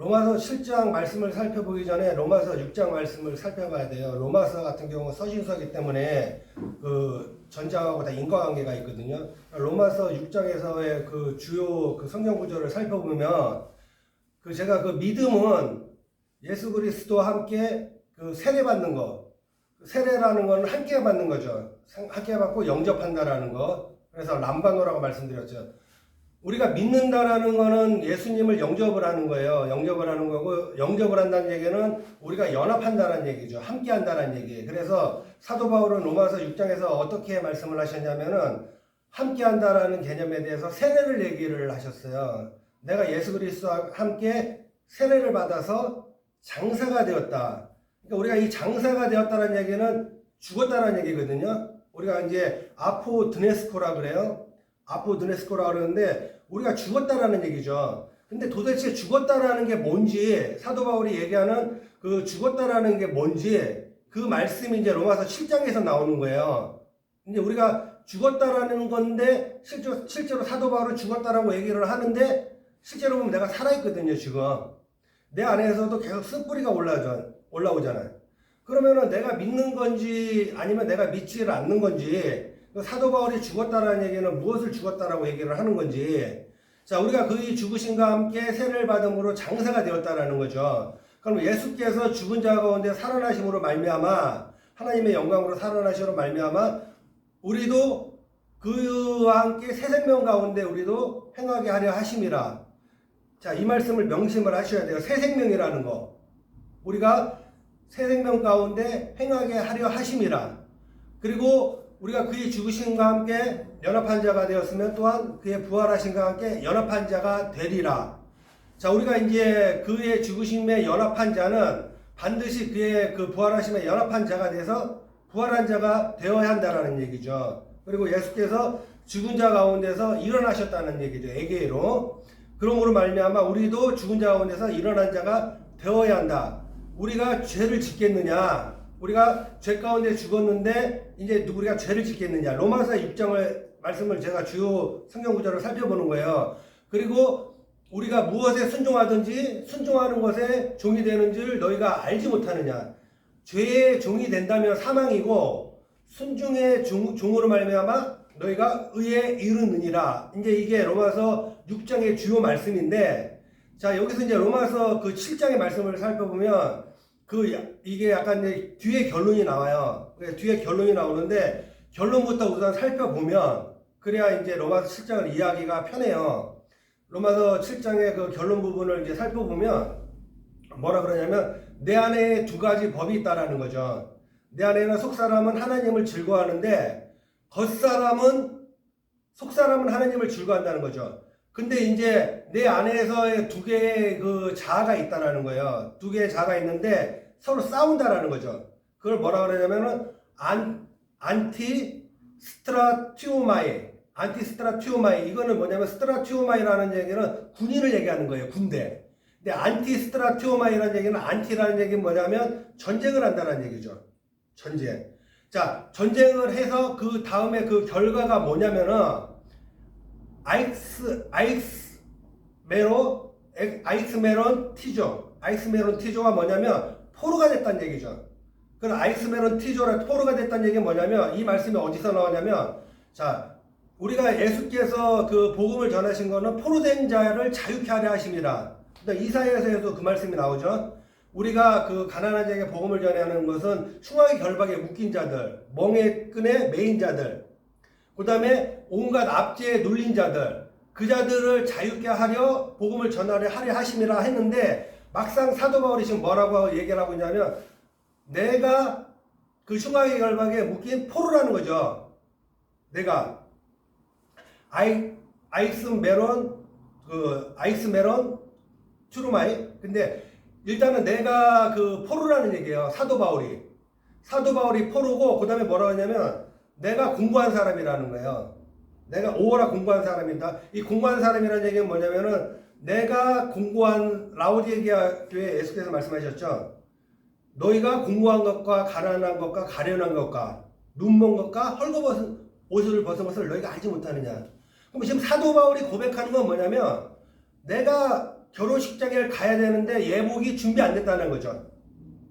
로마서 7장 말씀을 살펴보기 전에 로마서 6장 말씀을 살펴봐야 돼요. 로마서 같은 경우는 서신서기 때문에 그 전장하고 다 인과관계가 있거든요. 로마서 6장에서의 그 주요 그 성경 구절을 살펴보면 그 제가 그 믿음은 예수 그리스도와 함께 그 세례 받는 거. 세례라는 건 함께 받는 거죠. 함께 받고 영접한다라는 거. 그래서 람바노라고 말씀드렸죠. 우리가 믿는다라는 거는 예수님을 영접을 하는 거예요. 영접을 하는 거고 영접을 한다는 얘기는 우리가 연합한다는 얘기죠. 함께 한다는 얘기. 그래서 사도 바울은 로마서 6장에서 어떻게 말씀을 하셨냐면은 함께 한다라는 개념에 대해서 세례를 얘기를 하셨어요. 내가 예수 그리스도와 함께 세례를 받아서 장사가 되었다. 그러니까 우리가 이 장사가 되었다는 얘기는 죽었다는 얘기거든요. 우리가 이제 아포 드네스코라 그래요. 아포 드네스코라 그러는데 우리가 죽었다라는 얘기죠. 근데 도대체 죽었다라는 게 뭔지 사도 바울이 얘기하는 그 죽었다라는 게 뭔지 그 말씀이 이제 로마서 7장에서 나오는 거예요. 이제 우리가 죽었다라는 건데 실제로, 실제로 사도 바울은 죽었다라고 얘기를 하는데 실제로 보면 내가 살아있거든요, 지금. 내 안에서도 계속 쓴뿌리가 올라오잖아요. 올라오잖아요. 그러면은 내가 믿는 건지 아니면 내가 믿지를 않는 건지 그 사도 바울이 죽었다라는 얘기는 무엇을 죽었다라고 얘기를 하는 건지 자 우리가 그의 죽으심과 함께 세례를 받음으로 장사가 되었다라는 거죠. 그럼 예수께서 죽은 자 가운데 살아나심으로 말미암아 하나님의 영광으로 살아나심으로 말미암아 우리도 그와 함께 새 생명 가운데 우리도 행하게 하려 하심이라. 자, 이 말씀을 명심을 하셔야 돼요. 새 생명이라는 거. 우리가 새 생명 가운데 행하게 하려 하심이라. 그리고 우리가 그의 죽으심과 함께 연합한 자가 되었으면 또한 그의 부활하심과 함께 연합한 자가 되리라. 자, 우리가 이제 그의 죽으심에 연합한 자는 반드시 그의 그 부활하심에 연합한 자가 돼서 부활한 자가 되어야 한다라는 얘기죠. 그리고 예수께서 죽은 자 가운데서 일어나셨다는 얘기죠. 에게로. 그러므로 말미암아 우리도 죽은 자 가운데서 일어난 자가 되어야 한다. 우리가 죄를 짓겠느냐? 우리가 죄 가운데 죽었는데 이제 우리가 죄를 짓겠느냐? 로마서 6장을 말씀을 제가 주요 성경 구절을 살펴보는 거예요. 그리고 우리가 무엇에 순종하든지 순종하는 것에 종이 되는 줄 너희가 알지 못하느냐? 죄의 종이 된다면 사망이고 순종의 종, 종으로 말미암아 너희가 의에 이르느니라. 이제 이게 로마서 6장의 주요 말씀인데 자 여기서 이제 로마서 그 7장의 말씀을 살펴보면 그 야- 이게 약간 뒤에 결론이 나와요. 그래서 뒤에 결론이 나오는데 결론부터 우선 살펴보면 그래야 이제 로마서 7장을 이해하기가 편해요. 로마서 7장의 그 결론 부분을 이제 살펴보면 뭐라 그러냐면 내 안에 두 가지 법이 있다라는 거죠. 내 안에는 속사람은 하나님을 즐거워하는데 겉사람은 속사람은 하나님을 즐거워한다는 거죠. 근데 이제 내 안에서의 두 개의 그 자아가 있다라는 거예요. 두 개의 자아가 있는데 서로 싸운다라는 거죠. 그걸 뭐라 그러냐면은 안 안티 스트라티오마이 안티 스트라티오마이 이거는 뭐냐면 스트라티오마이라는 얘기는 군인을 얘기하는 거예요. 군대. 근데 안티 스트라티오마이라는 얘기는 안티라는 얘기는 뭐냐면 전쟁을 한다는 얘기죠. 전쟁. 자, 전쟁을 해서 그 다음에 그 결과가 뭐냐면은 아이스 아이스 메로 아이스 메론 티조 아이스 메론 티조가 뭐냐면 포로가 됐다는 얘기죠. 그럼 아이스 메론 티조라 포로가 됐다는 얘기는 뭐냐면 이 말씀이 어디서 나오냐면 자 우리가 예수께서 그 복음을 전하신 거는 포로된 자를 자유케 하려 하심이라. 그러니까 이사야서에도 그 말씀이 나오죠. 우리가 그 가난한 자에게 복음을 전하는 것은 흉악의 결박에 묶인 자들, 멍에 끈에 매인 자들, 그 다음에 온갖 압제에 눌린 자들, 그 자들을 자유케 하려 복음을 전하려 하려 하심이라 했는데 막상 사도 바울이 지금 뭐라고 얘기를 하고 있냐면 내가 그 흉악의 결박에 묶인 포로라는 거죠. 내가 아이 아이스 메론 그 아이스 메론 추루마이 근데 일단은 내가 그 포로라는 얘기예요. 사도 바울이 사도 바울이 포로고 그다음에 뭐라고 하냐면 내가 공부한 사람이라는 거예요. 내가 오어라 공부한 사람이다. 이 공부한 사람이라는 얘기는 뭐냐면은 내가 공부한 라오디게아 교회 예수께서 말씀하셨죠. 너희가 공부한 것과 가난한 것과 가련한 것과 눈먼 것과 헐거벗은 옷을 벗은 것을 너희가 알지 못하느냐. 그럼 지금 사도 바울이 고백하는 건 뭐냐면 내가 결혼식장에 가야 되는데 예복이 준비 안 됐다는 거죠.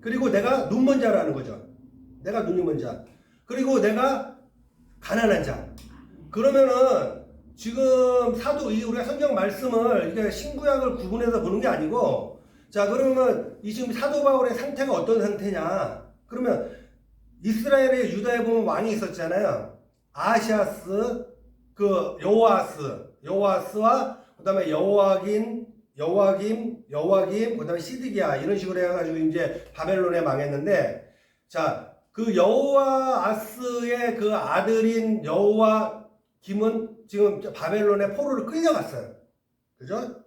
그리고 내가 눈먼 자라는 거죠. 내가 눈이 먼 자. 그리고 내가 가난한 자. 그러면은 지금 사도 이 우리가 성경 말씀을 이게 신구약을 구분해서 보는 게 아니고 자 그러면 이 지금 사도 바울의 상태가 어떤 상태냐? 그러면 이스라엘의 유다에 보면 왕이 있었잖아요. 아시아스 그 여호아스 여호아스와 그다음에 여호아긴 여호아김 여호아김 그다음에 시드기야 이런 식으로 해가지고 이제 바벨론에 망했는데 자 그 여호아스의 그 아들인 여호아김은 지금 바벨론의 포로를 끌려갔어요. 그죠?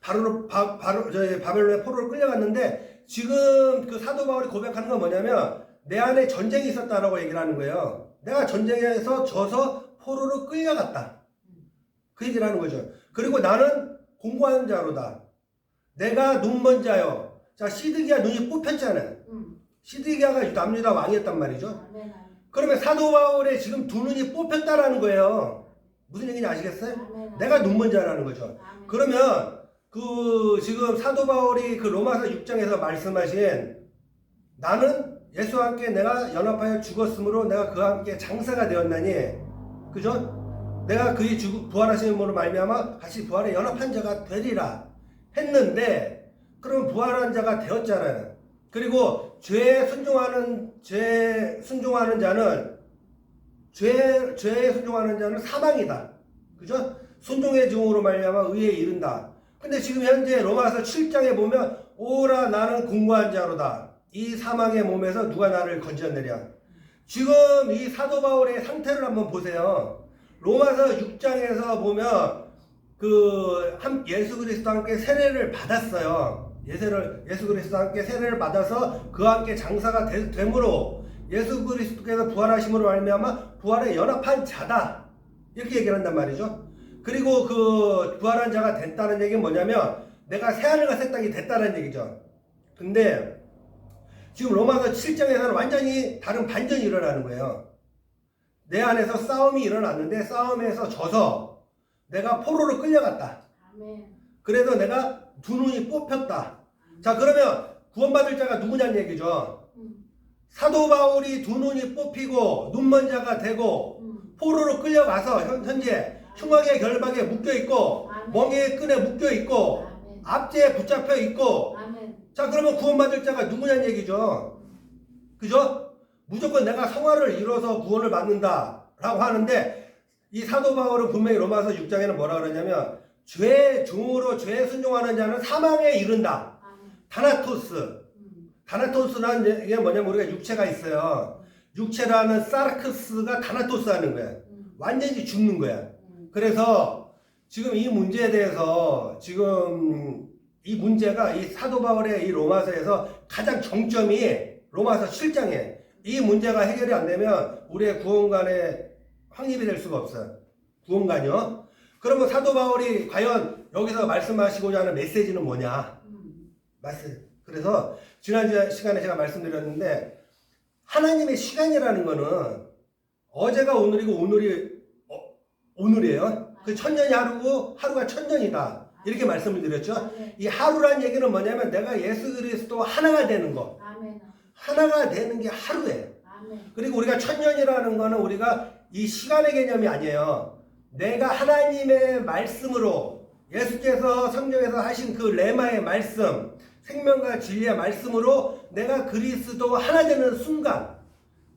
바로 바, 바로 저 바벨론의 포로를 끌려갔는데 지금 그 사도 바울이 고백하는 건 뭐냐면 내 안에 전쟁이 있었다라고 얘기를 하는 거예요. 내가 전쟁에서 져서 포로로 끌려갔다. 그 얘기를 하는 거죠. 그리고 나는 공고한 자로다. 내가 눈먼 자요. 자, 시드기야 눈이 뽑혔잖아요. 음. 시드기야가 남유다 왕이었단 말이죠. 아멘, 아멘. 그러면 사도 바울의 지금 두 눈이 뽑혔다라는 거예요. 무슨 얘기인지 아시겠어요? 내가 눈먼 자라는 거죠. 그러면 그 지금 사도 바울이 그 로마서 6장에서 말씀하신 나는 예수와 함께 내가 연합하여 죽었으므로 내가 그와 함께 장사가 되었나니 그죠? 내가 그의 죽 부활하심으로 말미암아 같이 부활에 연합한 자가 되리라 했는데 그럼 부활한 자가 되었잖아요. 그리고 죄에 순종하는 죄 순종하는 자는 죄 죄에 순종하는 자는 사망이다. 그죠? 순종의 증오로 말미암아 의에 이른다. 근데 지금 현재 로마서 7장에 보면 오라 나는 공고한 자로다. 이 사망의 몸에서 누가 나를 건져내랴. 지금 이 사도 바울의 상태를 한번 보세요. 로마서 6장에서 보면 그한 예수 그리스도와 함께 세례를 받았어요. 예세를 예수 그리스도와 함께 세례를 받아서 그와 함께 장사가 되, 되므로 예수 그리스도께서 부활하심으로 말미암아 부활에 연합한 자다. 이렇게 얘기를 한단 말이죠. 그리고 그 부활한 자가 됐다는 얘기는 뭐냐면 내가 새하늘과 새 땅이 됐다는 얘기죠. 근데 지금 로마서 7장에서는 완전히 다른 반전이 일어나는 거예요. 내 안에서 싸움이 일어났는데 싸움에서 져서 내가 포로로 끌려갔다. 그래서 내가 두 눈이 뽑혔다. 자 그러면 구원받을 자가 누구냐는 얘기죠. 음. 사도 바울이 두 눈이 뽑히고 눈먼 자가 되고 음. 포로로 끌려가서 현- 현재 흉악의 결박에 묶여 있고 멍에의 끈에 묶여 있고. 압제에 붙잡혀 있고. 자 그러면 구원받을 자가 누구냐는 얘기죠. 그죠? 무조건 내가 성화를 이뤄서 구원을 받는다 라고 하는데 이 사도 바울은 분명히 로마서 6장에는 뭐라 그러냐면 죄 중으로 죄 순종하는 자는 사망에 이른다. 타나토스. 음. 타나토스라는 게 뭐냐면 우리가 육체가 있어요. 육체라는 사르크스가 타나토스 하는 거야. 음. 완전히 죽는 거야. 음. 그래서 지금 이 문제에 대해서 지금 이 문제가 이 사도 바울의 이 로마서에서 가장 정점이 로마서 7장에 이 문제가 해결이 안 되면 우리의 구원관에 확립이 될 수가 없어요. 구원관이요. 그러면 사도 바울이 과연 여기서 말씀하시고자 하는 메시지는 뭐냐? 음. 말씀. 그래서 지난 시간에 제가 말씀드렸는데 하나님의 시간이라는 거는 어제가 오늘이고 오늘이 어, 오늘이에요. 그 천년이 하루고 하루가 천년이다. 이렇게 말씀을 드렸죠. 이 하루란 얘기는 뭐냐면 내가 예수 그리스도 하나가 되는 거. 하나가 되는 게 하루예요. 그리고 우리가 천년이라는 거는 우리가 이 시간의 개념이 아니에요. 내가 하나님의 말씀으로 예수께서 성경에서 하신 그 레마의 말씀, 생명과 진리의 말씀으로 내가 그리스도 하나 되는 순간,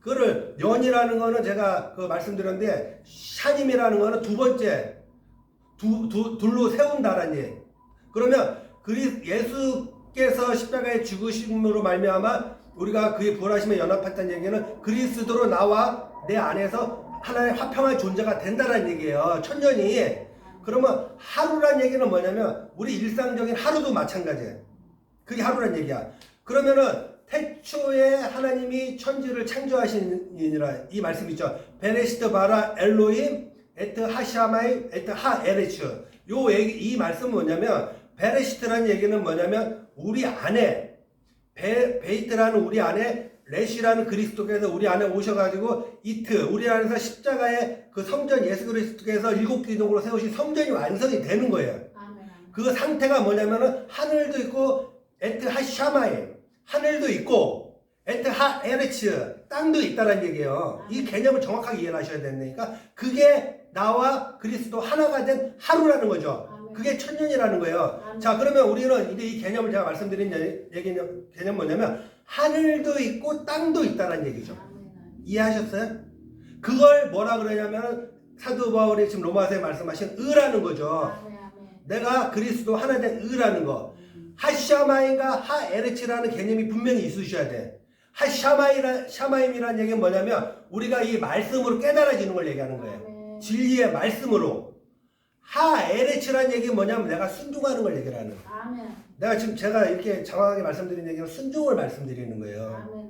그를 연이라는 거는 제가 그 말씀드렸는데 샤님이라는 거는 두 번째 두, 두, 둘로 세운다라는 얘기. 그러면 그리 예수께서 십자가에 죽으심으로 말미암아 우리가 그의 부활하심에 연합했다는 얘기는 그리스도로 나와 내 안에서 하나의 화평한 존재가 된다는 얘기예요. 천년이. 그러면 하루란 얘기는 뭐냐면 우리 일상적인 하루도 마찬가지예요. 그게 하루란 얘기야. 그러면은 태초에 하나님이 천지를 창조하시니라 이 말씀 있죠. 베레시트 바라 엘로임 에트 하샤마이 에트 하 에레츠. 요 얘기 이 말씀은 뭐냐면 베레시트라는 얘기는 뭐냐면 우리 안에 베, 베이트라는 우리 안에 레시라는 그리스도께서 우리 안에 오셔가지고 이트 우리 안에서 십자가의 그 성전 예수 그리스도께서 일곱 기둥으로 세우신 성전이 완성이 되는 거예요. 그 상태가 뭐냐면은 하늘도 있고 에트 하샤마에 하늘도 있고 에트 하 에레츠 땅도 있다는 얘기예요. 이 개념을 정확하게 이해를 하셔야 되니까 그게 나와 그리스도 하나가 된 하루라는 거죠. 그게 천년이라는 거예요. 자 그러면 우리는 이제 이 개념을 제가 말씀드린 얘- 얘기 개념 뭐냐면 하늘도 있고 땅도 있다는 얘기죠. 이해하셨어요? 그걸 뭐라 그러냐면 사도 바울이 지금 로마서에 말씀하신 의라는 거죠. 내가 그리스도 하나 된 의라는 거. 음. 하샤마임과 하에르치라는 개념이 분명히 있으셔야 돼. 하샤마이라 샤마임이라는 얘기는 뭐냐면 우리가 이 말씀으로 깨달아지는 걸 얘기하는 거예요. 아멘. 진리의 말씀으로. 하에르치라는 얘기는 뭐냐면 내가 순종하는 걸 얘기를 하는 거예요. 아멘. 내가 지금 제가 이렇게 장황하게 말씀드린 얘기는 순종을 말씀드리는 거예요. 아멘.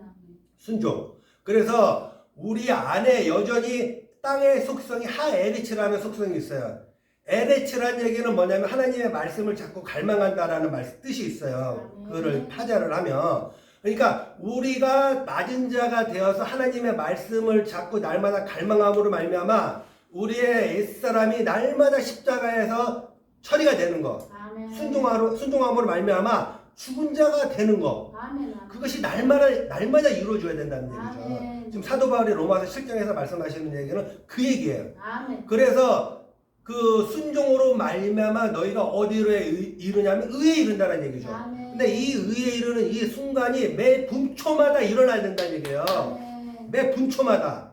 순종. 그래서 우리 안에 여전히 땅의 속성이 하에리츠라는 속성이 있어요. 에레츠라는 얘기는 뭐냐면 하나님의 말씀을 자꾸 갈망한다라는 말, 뜻이 있어요. 그거를 파자를 하면. 그러니까 우리가 낮은 자가 되어서 하나님의 말씀을 자꾸 날마다 갈망함으로 말미암아 우리의 옛사람이 날마다 십자가에서 처리가 되는 거. 순종함으로 순종함으로 말미암아 죽은 자가 되는 거. 그것이 날마다 날마다 이루어져야 된다는 얘기죠. 지금 사도 바울이 로마서 7장에서 말씀하시는 얘기는 그 얘기예요. 그래서 그 순종으로 말미암아 너희가 어디로 이- 이르냐면 의에 이른다는 얘기죠. 아멘. 근데 이 의에 이르는 이 순간이 매 분초마다 일어나야 된다는 얘기예요. 아멘. 매 분초마다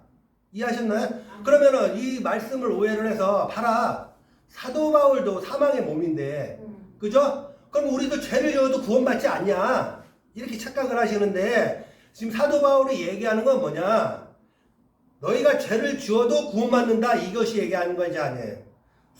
이해하셨나요? 그러면은 이 말씀을 오해를 해서 봐라 사도 바울도 사망의 몸인데 음. 그죠? 그럼 우리도 죄를 지어도 구원받지 않냐? 이렇게 착각을 하시는데 지금 사도 바울이 얘기하는 건 뭐냐? 너희가 죄를 지어도 구원받는다 이것이 얘기하는 거지 아니에요.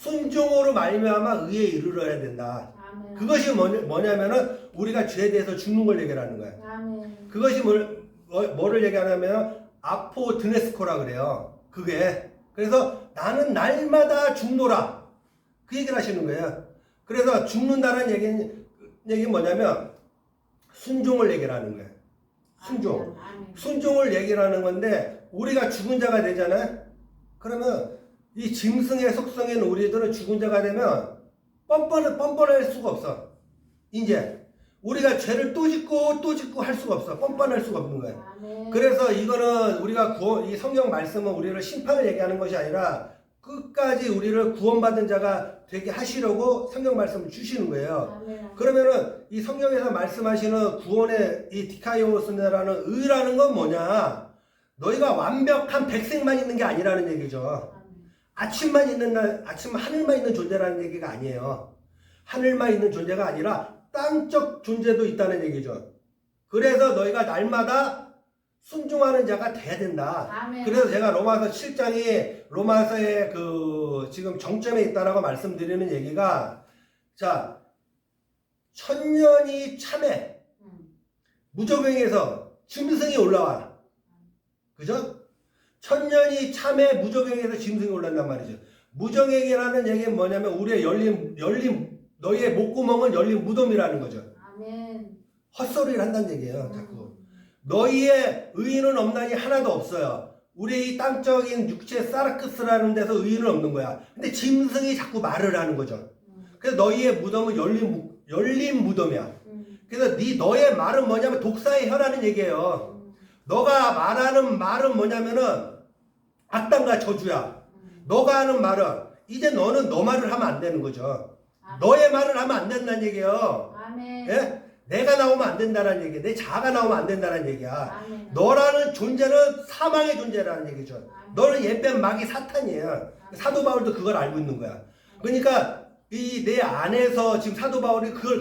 순종으로 말미암아 의에 이르러야 된다. 아멘. 그것이 뭐냐- 뭐냐면은 우리가 죄에 대해서 죽는 걸 얘기하는 거예요. 아멘. 그것이 뭘, 뭐- 뭐를 얘기하냐면 아포 드네스코라 그래요. 그게 그래서 나는 날마다 죽노라 그 얘기를 하시는 거예요. 그래서 죽는다는 얘기는 얘기 뭐냐면 순종을 얘기를 하는 거예요. 순종. 아멘. 순종을 얘기를 하는 건데 우리가 죽은 자가 되잖아요. 그러면 이 짐승의 속성인 우리들은 죽은 자가 되면 뻔뻔 뻔뻔할 수가 없어. 이제 우리가 죄를 또 짓고 또 짓고 할 수가 없어. 뻔뻔할 수가 없는 거예요. 아멘. 그래서 이거는 우리가 구원, 이 성경 말씀은 우리를 심판을 얘기하는 것이 아니라 끝까지 우리를 구원받은 자가 되게 하시려고 성경 말씀을 주시는 거예요. 아멘. 그러면은 이 성경에서 말씀하시는 구원의 이 디카이오스라는 의라는 건 뭐냐? 너희가 완벽한 백색만 있는 게 아니라는 얘기죠. 아침만 있는 날, 아침 하늘만 있는 존재라는 얘기가 아니에요. 하늘만 있는 존재가 아니라 땅적 존재도 있다는 얘기죠. 그래서 너희가 날마다 순종하는 자가 돼야 된다. 아멘. 그래서 제가 로마서 7장이 로마서의 그 지금 정점에 있다라고 말씀드리는 얘기가 자 천년이 참에 음. 무저병에서 짐승이 올라와 그죠? 천년이 참에 무저병에서 짐승이 올라온단 말이죠. 무정액이라는 얘기는 뭐냐면 우리의 열린 열린 너희의 목구멍은 열린 무덤이라는 거죠. 아멘. 헛소리를 한다는 얘기예요. 자꾸. 음. 너희의 의인은 없나니 하나도 없어요. 우리의 이 땅적인 육체 사르크스라는 데서 의인은 없는 거야. 근데 짐승이 자꾸 말을 하는 거죠. 음. 그래서 너희의 무덤은 열린 무- 열린 무덤이야. 음. 그래서 네 너의 말은 뭐냐면 독사의 혀라는 얘기예요. 음. 너가 말하는 말은 뭐냐면은 악담과 저주야. 음. 너가 하는 말은 이제 너는 너 말을 하면 안 되는 거죠. 아멘. 너의 말을 하면 안 된다는 얘기예요. 아멘. 예? 내가 나오면 안 된다는 얘기, 내 자아가 나오면 안 된다는 얘기야. 아멘. 너라는 존재는 사망의 존재라는 얘기죠. 아멘. 너는 옛뱀 마귀 사탄이에요. 사도 바울도 그걸 알고 있는 거야. 그러니까 이 내 안에서 지금 사도 바울이 그걸 그걸